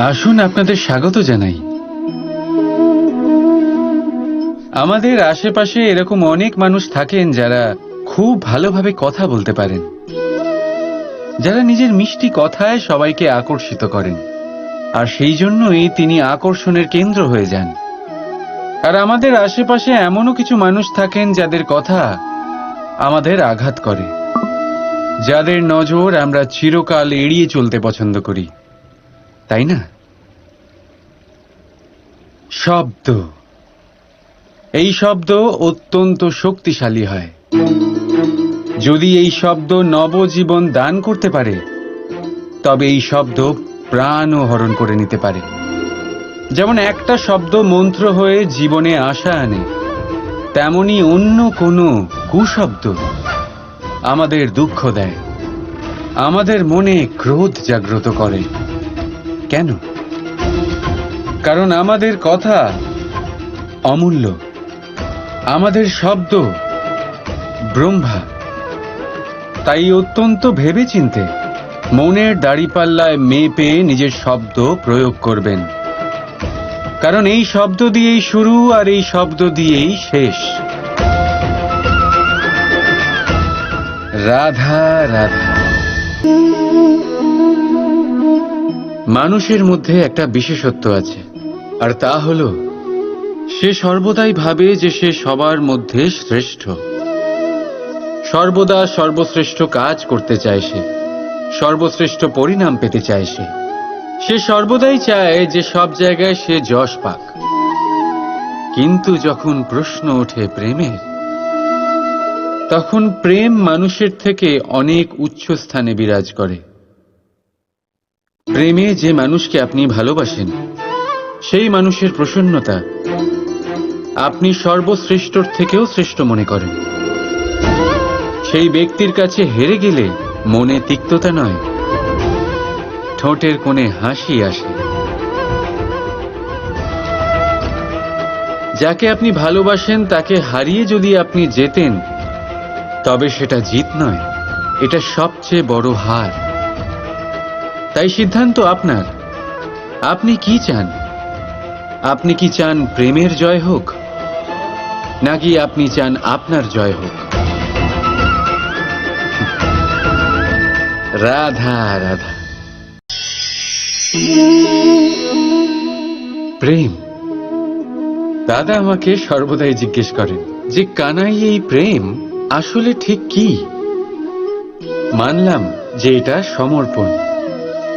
আসুন আপনাদের স্বাগত জানাই। আমাদের আশেপাশে এরকম অনেক মানুষ থাকেন যারা খুব ভালোভাবে কথা বলতে পারেন। যারা নিজের মিষ্টি কথায় সবাইকে আকর্ষিত করেন। আর সেই জন্যই তিনি আকর্ষণের কেন্দ্র হয়ে যান। আর আমাদের আশেপাশে এমনও কিছু মানুষ থাকেন যাদের কথা আমাদের আঘাত করে। যাদের নজর আমরা চিরকাল এড়িয়ে চলতে পছন্দ করি। তাই না? শব্দ। এই শব্দ অত্যন্ত শক্তিশালী হয়। যদি এই শব্দ নবজীবন দান করতে পারে, তবে এই শব্দ প্রাণও হরণ করে নিতে পারে। যেমন একটা শব্দ মন্ত্র হয়ে জীবনে আশা আনে, তেমনি অন্য কোনো কুশব্দ আমাদের দুঃখ দেয়, আমাদের মনে ক্রোধ জাগ্রত করে। কেন? কারণ আমাদের কথা অমূল্য। আমাদের শব্দ ব্রহ্মা। তাই অত্যন্ত ভেবেচিন্তে মনের দাড়িপাল্লায় মেপে নিজের শব্দ প্রয়োগ করবেন। কারণ এই শব্দ দিয়েই শুরু আর এই শব্দ দিয়েই শেষ। রাধা রাধা। মানুষের মধ্যে একটা বিশেষত্ব আছে, আর তা হল, সে সর্বদাই ভাবে যে সে সবার মধ্যে শ্রেষ্ঠ। সর্বদা সর্বশ্রেষ্ঠ কাজ করতে চায় সে, সর্বশ্রেষ্ঠ পরিণাম পেতে চায় সে। সে সর্বদাই চায় যে সব জায়গায় সে যশ পাক। কিন্তু যখন প্রশ্ন ওঠে প্রেমের, তখন প্রেম মানুষের থেকে অনেক উচ্চ স্থানে বিরাজ করে। প্রেমে যে মানুষকে আপনি ভালোবাসেন, সেই মানুষের প্রসন্নতা আপনি সর্বশ্রেষ্ঠর থেকেও শ্রেষ্ঠ মনে করেন। সেই ব্যক্তির কাছে হেরে গেলে মনে তিক্ততা নয়, ঠোঁটের কোণে হাসি আসে। যাকে আপনি ভালোবাসেন, তাকে হারিয়ে যদি আপনি যেতেন তবে সেটা জিত নয়, এটা সবচেয়ে বড় হার। তাই সিদ্ধান্ত আপনার। আপনি কি চান? আপনি কি চান প্রেমের জয় হোক, নাকি আপনি চান আপনার জয় হোক? রাধা রাধা। প্রেম। দাদা আমাকে সর্বদাই জিজ্ঞেস করেন যে, কানাই এই প্রেম আসলে ঠিক কি? মানলাম যে এটা সমর্পণ।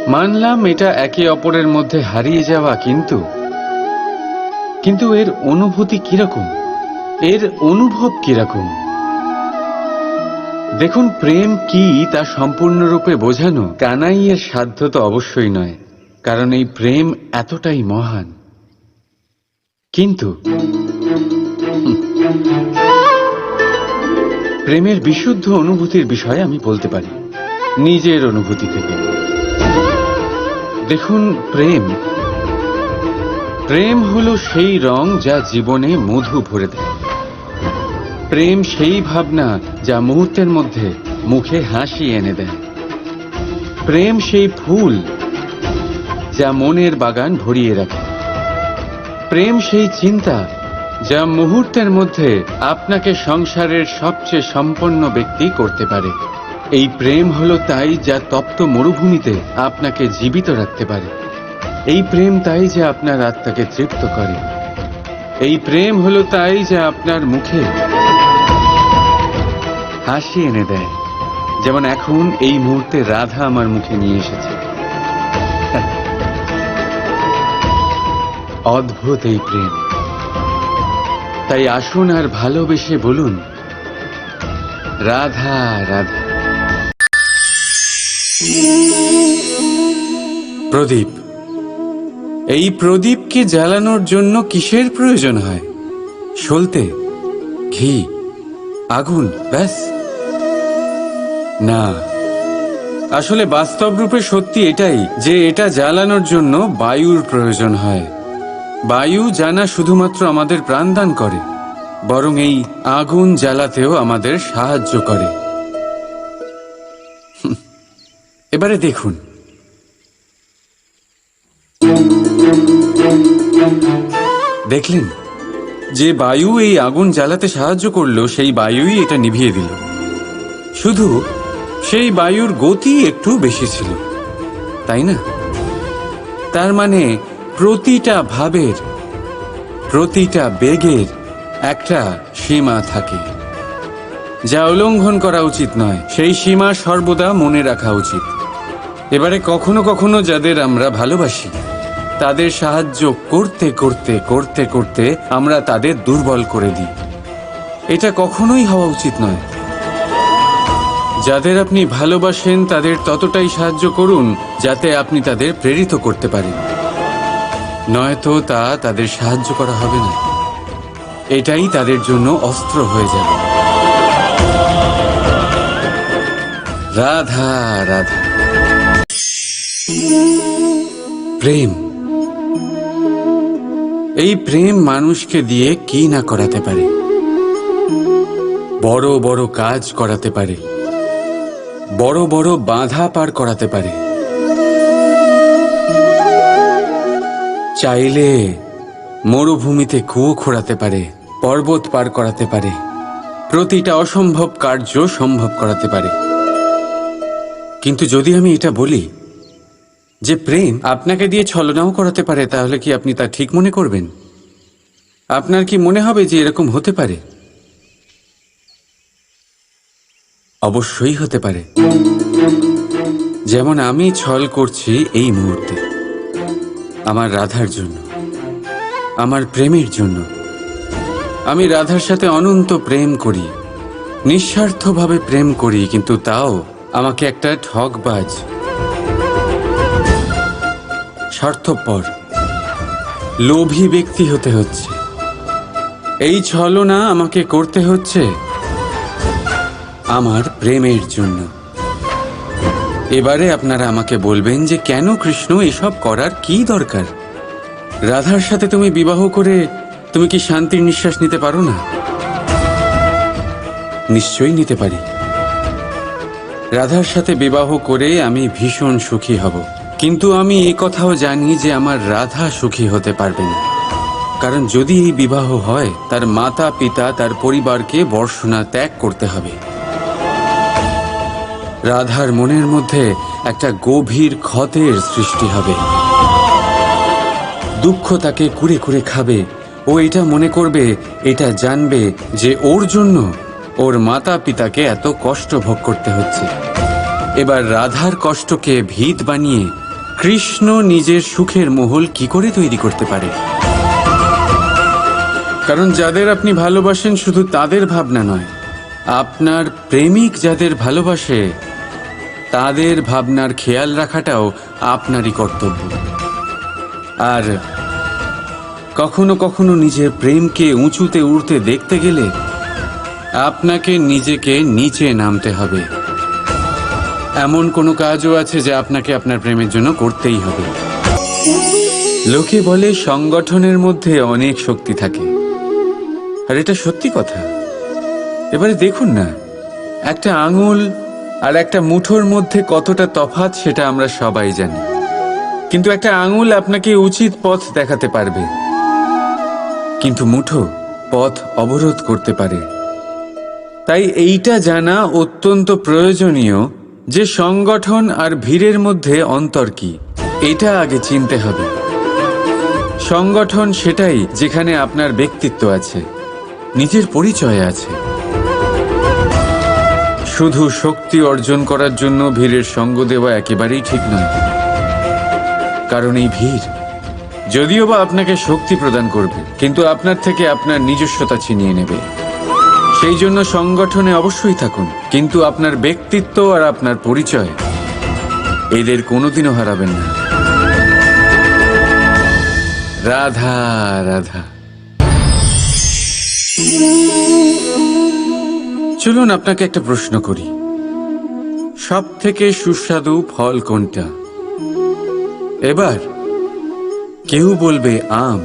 মানলাম এটা একে অপরের মধ্যে হারিয়ে যাওয়া কিন্তু। কিন্তু এর অনুভূতি কীরকম? এর অনুভব কীরকম? দেখুন, প্রেম কি তা সম্পূর্ণরূপে বোঝানো কানাইয়ের সাধ্য তো অবশ্যই নয়, কারণ এই প্রেম এতটাই মহান। কিন্তু, প্রেমের বিশুদ্ধ অনুভূতির বিষয়ে আমি বলতে পারি, নিজের অনুভূতি থেকে। দেখুন প্রেম। প্রেম হলো সেই রং যা জীবনে মধু ভরে দেয়। প্রেম সেই ভাবনা যা মুহূর্তের মধ্যে মুখে হাসি এনে দেয়। প্রেম সেই ফুল যা মনের বাগান ভরিয়ে রাখে। প্রেম সেই চিন্তা যা মুহূর্তের মধ্যে আপনাকে সংসারের সবচেয়ে সম্পন্ন ব্যক্তি করতে পারে। এই প্রেম হলো তাই যা তপ্ত মরুভূমিতে আপনাকে জীবিত রাখতে পারে। এই প্রেম তাই যে আপনার আত্মাকে তৃপ্ত করে। এই প্রেম হলো তাই যা আপনার মুখে হাসি এনে দেয়। যেমন এখন এই মুহূর্তে রাধা আমার মুখে নিয়ে এসেছে। অদ্ভুত এই প্রেম। তাই আসুন আর ভালোবেসে বলুন, রাধা রাধা। প্রদীপ, এই প্রদীপকে জ্বালানোর জন্য কিসের প্রয়োজন হয়? সলতে, ঘি, আগুন, ব্যাস। না, আসলে বাস্তব রূপে সত্যি এটাই যে এটা জ্বালানোর জন্য বায়ুর প্রয়োজন হয়। বায়ু জানা শুধুমাত্র আমাদের প্রাণদান করে, বরং এই আগুন জ্বালাতেও আমাদের সাহায্য করে। এবারে দেখুন। দেখলেন, যে বায়ু এই আগুন জ্বালাতে সাহায্য করল, সেই বায়ুই এটা নিভিয়ে দিল। শুধু সেই বায়ুর গতি একটু বেশি ছিল, তাই না? তার মানে প্রতিটা ভাবের, প্রতিটা বেগের একটা সীমা থাকে। যা উল্লঙ্ঘন করা উচিত নয়, সেই সীমা সর্বদা মনে রাখা উচিত। এবারে কখনো কখনো যাদের আমরা ভালোবাসি, তাদের সাহায্য করতে করতে করতে করতে আমরা তাদের দুর্বল করে দিই। এটা কখনোই হওয়া উচিত নয়। যাদের আপনি ভালোবাসেন, তাদের ততটাই সাহায্য করুন যাতে আপনি তাদের প্রেরিত করতে পারেন। নয়তো তা তাদের সাহায্য করা হবে না। এটাই তাদের জন্য অস্ত্র হয়ে যাবে। রাধা রাধা। প্রেম। এই প্রেম মানুষকে দিয়ে কি না করাতে পারে? বড় বড় কাজ করাতে পারে। বড় বড় বাধা পার করাতে পারে। চাইলে মরুভূমিতে কুয়ো খোঁড়াতে পারে, পর্বত পার করাতে পারে। প্রতিটা অসম্ভব কার্য সম্ভব করাতে পারে। কিন্তু যদি আমি এটা বলি যে প্রেম আপনাকে দিয়ে ছলনাও করাতে পারে, তাহলে কি আপনি তা ঠিক মনে করবেন? আপনার কি মনে হবে যে এরকম হতে পারে? অবশ্যই হতে পারে। যেমন আমি ছল করছি এই মুহূর্তে, আমার রাধার জন্য, আমার প্রেমের জন্য। আমি রাধার সাথে অনন্ত প্রেম করি, নিঃস্বার্থভাবে প্রেম করি, কিন্তু তাও আমাকে একটা ঠকবাজ স্বার্থপর, লোভী ব্যক্তি হতে হচ্ছে। এই ছলনা আমাকে করতে হচ্ছে আমার প্রেমের জন্য। এবারে আপনারা আমাকে বলবেন যে কেন কৃষ্ণ এসব করার কি দরকার? রাধার সাথে তুমি বিবাহ করে তুমি কি শান্তির নিঃশ্বাস নিতে পারো না? নিশ্চয়ই নিতে পারি। রাধার সাথে বিবাহ করে আমি ভীষণ সুখী হব। কিন্তু আমি এ কথাও জানি যে আমার রাধা সুখী হতে পারবে না। কারণ যদি এই বিবাহ হয়, তার মাতা, পিতা, তার পরিবারকে বর্ষণা ত্যাগ করতে হবে। রাধার মনের মধ্যে একটা গভীর ক্ষতের সৃষ্টি হবে। দুঃখ তাকে কুড়ে কুড়ে খাবে। ও এটা মনে করবে, এটা জানবে যে ওর জন্য ওর মাতা পিতাকে এত কষ্ট ভোগ করতে হচ্ছে। এবার রাধার কষ্টকে ভিত বানিয়ে কৃষ্ণ নিজের সুখের মহল কি করে তৈরি করতে পারে? কারণ যাদের আপনি ভালোবাসেন শুধু তাদের ভাবনা নয়, আপনার প্রেমিক যাদের ভালোবাসে, তাদের ভাবনার খেয়াল রাখাটাও আপনারই কর্তব্য। আর কখনো কখনো নিজের প্রেমকে উঁচুতে উঠতে দেখতে গেলে আপনাকে নিজেকে নিচে নামতে হবে। এমন কোনো কাজও আছে যা আপনাকে আপনার প্রেমের জন্য করতেই হবে। লোকে বলে সংগঠনের মধ্যে অনেক শক্তি থাকে। আর এটা সত্যি কথা। এবারে দেখুন না, একটা আঙুল আর একটা মুঠোর মধ্যে কতটা তফাৎ সেটা আমরা সবাই জানি। কিন্তু একটা আঙুল আপনাকে উচিত পথ দেখাতে পারবে। কিন্তু মুঠো পথ অবরোধ করতে পারে। তাই এইটা জানা অত্যন্ত প্রয়োজনীয় যে সংগঠন আর ভিড়ের মধ্যে অন্তর কি, এটা আগে চিনতে হবে। সংগঠন সেটাই যেখানে আপনার ব্যক্তিত্ব আছে, নিজের পরিচয় আছে। শুধু শক্তি অর্জন করার জন্য ভিড়ের সঙ্গ দেওয়া একেবারেই ঠিক নয়। কারণ এই ভিড়, যদিও বা আপনাকে শক্তি প্রদান করবে, কিন্তু আপনার থেকে আপনার নিজস্বতা ছিনিয়ে নেবে। সেই জন্য সংগঠনে অবশ্যই থাকুন। কিন্তু আপনার ব্যক্তিত্ব আর আপনার পরিচয় এদের কোনোদিনও হারাবেন না। রাধা রাধা। চলুন আপনাকে একটা প্রশ্ন করি। সব থেকে সুস্বাদু ফল কোনটা? এবার কেউ বলবে আম,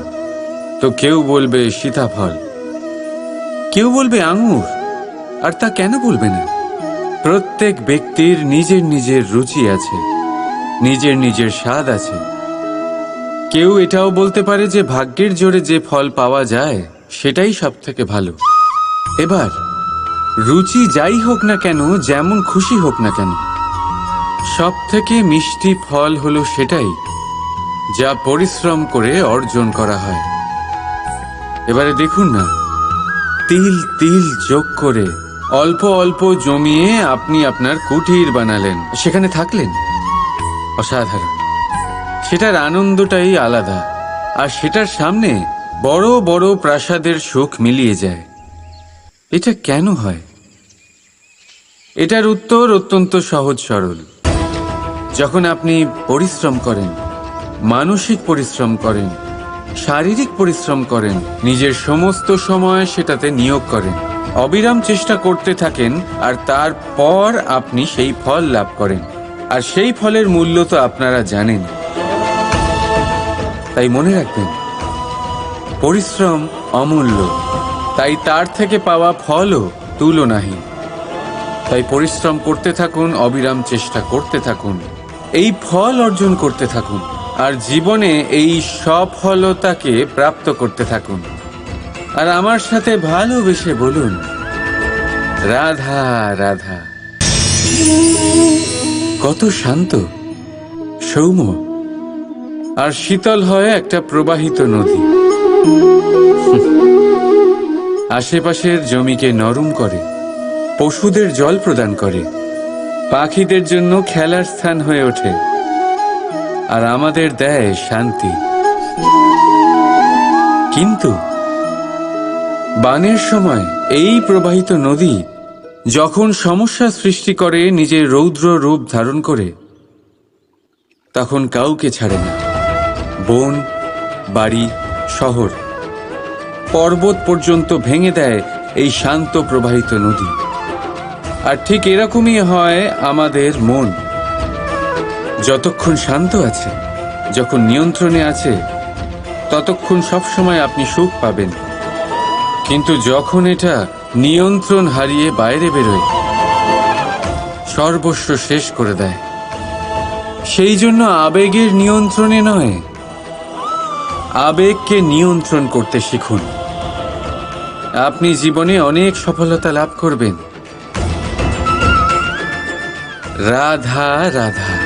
তো কেউ বলবে সীতাফল। কেউ বলবে আঙুর, আর তা কেন বলবে না? প্রত্যেক ব্যক্তির নিজের নিজের রুচি আছে, নিজের নিজের স্বাদ আছে। কেউ এটাও বলতে পারে যে ভাগ্যের জোরে যে ফল পাওয়া যায়, সেটাই সব থেকে ভালো। এবার, রুচি যাই হোক না কেন, যেমন খুশি হোক না কেন সব থেকে মিষ্টি ফল হলো সেটাই, যা পরিশ্রম করে অর্জন করা হয়। এবারে দেখুন না তিল তিল যোগ করে অল্প অল্প জমিয়ে আপনি আপনার কুটির বানালেন। সেখানে থাকলেন? অসাধারণ। সেটার আনন্দটাই আলাদা। আর সেটার সামনে বড় বড় প্রাসাদের সুখ মিলিয়ে যায়। এটা কেন হয়? এটার উত্তর অত্যন্ত সহজ সরল। যখন আপনি পরিশ্রম করেন, মানসিক পরিশ্রম করেন শারীরিক পরিশ্রম করেন, নিজের সমস্ত সময় সেটাতে নিয়োগ করেন। অবিরাম চেষ্টা করতে থাকেন, আর তারপর আপনি সেই ফল লাভ করেন। আর সেই ফলের মূল্য তো আপনারা জানেন। তাই মনে রাখবেন, পরিশ্রম অমূল্য। তাই তার থেকে পাওয়া ফলও তুলনাহীন। তাই পরিশ্রম করতে থাকুন, অবিরাম চেষ্টা করতে থাকুন। এই ফল অর্জন করতে থাকুন। আর জীবনে এই সফলতাকে প্রাপ্ত করতে থাকুন। আর আমার সাথে ভালোবেসে বলুন, রাধা রাধা। কত শান্ত, সৌম্য, আর শীতল হয় একটা প্রবাহিত নদী। আশেপাশের জমিকে নরম করে, পশুদের জল প্রদান করে, পাখিদের জন্য খেলার স্থান হয়ে ওঠে। আর আমাদের দেয় শান্তি। কিন্তু বানের সময় এই প্রবাহিত নদী যখন সমস্যা সৃষ্টি করে নিজের রৌদ্র রূপ ধারণ করে, তখন কাউকে ছাড়ে না। বন, বাড়ি, শহর, পর্বত পর্যন্ত ভেঙে দেয় এই শান্ত প্রবাহিত নদী। আর ঠিক এরকমই হয় আমাদের মন। যতক্ষণ শান্ত আছে, যখন নিয়ন্ত্রণে আছে, ততক্ষণ সবসময় আপনি সুখ পাবেন। কিন্তু যখন এটা নিয়ন্ত্রণ হারিয়ে বাইরে বেরোয়, সর্বস্ব শেষ করে দেয়। সেই জন্য আবেগের নিয়ন্ত্রণে নয়, আবেগকে নিয়ন্ত্রণ করতে শিখুন। আপনি জীবনে অনেক সফলতা লাভ করবেন। রাধা রাধা।